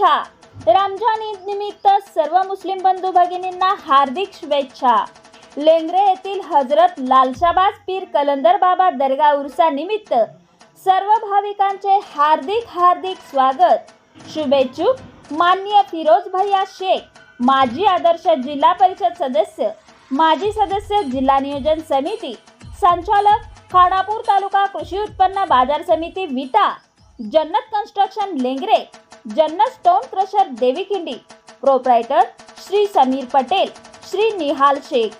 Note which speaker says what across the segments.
Speaker 1: रमजान ईद निमित्त सर्व मुस्लिम बंधू भगिनींना हार्दिक शुभेच्छा. लेंगरे येथील हजरत लालशाबाज पीर कलंदर बाबा दर्गा उर्सा निमित्त सर्व भाविकांचे हार्दिक हार्दिक स्वागत. शुभेच्छुक मान्य फिरोज भैया शेख माजी आदर्श जिल्हा परिषद सदस्य माजी सदस्य जिल्हा नियोजन समिती संचालक खानापूर तालुका कृषी उत्पन्न बाजार समिती विटा Jannat construction Lengare Jannat stone crusher Devikhindi proprietor Shri Sameer Patel Shri Nihal Shaikh.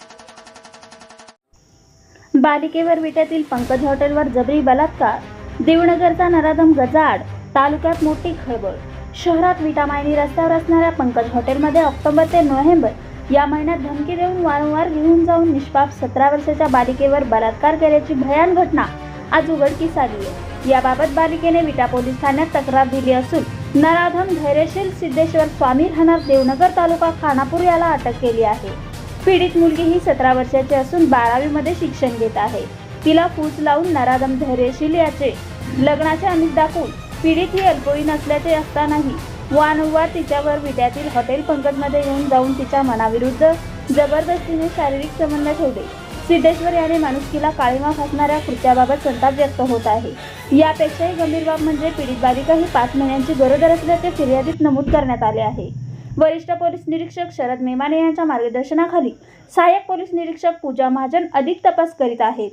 Speaker 1: बालिकेवर विट्यातील पंकज हॉटेलवर जबरी बलात्कार देवनगरचा नराधम गजाड तालुक्यात मोठी खळबळ. शहरात विटामायनी रस्त्यावर असणाऱ्या पंकज हॉटेलमध्ये ऑक्टोबर ते नोव्हेंबर या महिन्यात धमकी देऊन वारंवार घेऊन जाऊन निष्पाप सतरा वर्षाच्या बालिकेवर बलात्कार केल्याची भयान घटना आज उघडकीस आली आहे. याबाबत बालिकेने विटा पोलीस ठाण्यात तक्रार दिली असून नराधम धैर्यशील सिद्धेश्वर स्वामी राहणार देवनगर तालुका खानापूर याला अटक केली आहे. पीडित मुलगी ही सतरा वर्षाची असून बारावीमध्ये शिक्षण घेत आहे. तिला फूस लावून नराधम धैर्यशील याचे लग्नाचे अमित दाखवून पीडित ही अल्पवयीन असल्याचे असतानाही वारंवार तिच्यावर विद्यातील हॉटेल पंकजमध्ये येऊन जाऊन तिच्या मनाविरुद्ध जबरदस्तीने शारीरिक संबंध ठेवले. सिद्धेश्वर याने माणुसकीला काळीमा फासणाऱ्या कृत्याबाबत संताप व्यक्त होत आहे. यापेक्षाही गंभीर बाब म्हणजे पीडित बालिका ही पाच महिन्यांची गरोदर असल्याचे फिर्यादीत नमूद करण्यात आले आहे. वरिष्ठ पोलीस निरीक्षक शरद मेमाने यांच्या मार्गदर्शनाखाली सहाय्यक पोलीस निरीक्षक पूजा महाजन अधिक तपास करीत आहेत.